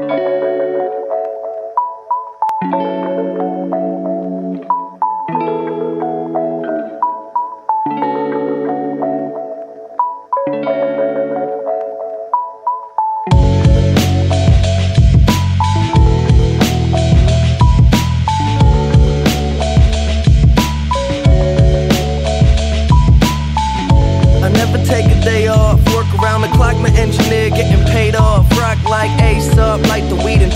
I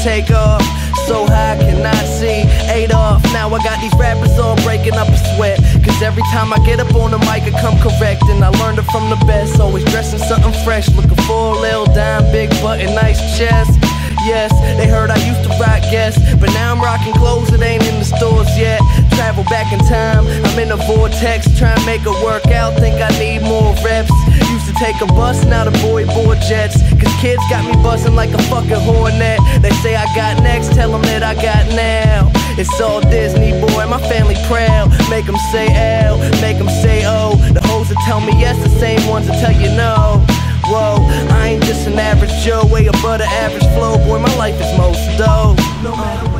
take off. So high, cannot see. Eight off. Now I got these rappers all breaking up a sweat. Cause every time I get up on the mic, I come correct. And I learned it from the best. Always dressing something fresh. Looking for a little dime, big button, nice chest. Yes, they heard I used to rock guests, but now I'm rocking clothes that ain't in the stores yet. Travel back in time, I'm in a vortex, trying to make it work out. Think I need more reps. Used to take a bus, now the boy board jets. Cause kids got me buzzing like a fucking hornet. I got now. It's all Disney, boy, my family proud. Make them say L, make them say O. The hoes that tell me yes, the same ones that tell you no. Whoa, I ain't just an average Joe, way above the average flow. Boy, my life is most dope. No matter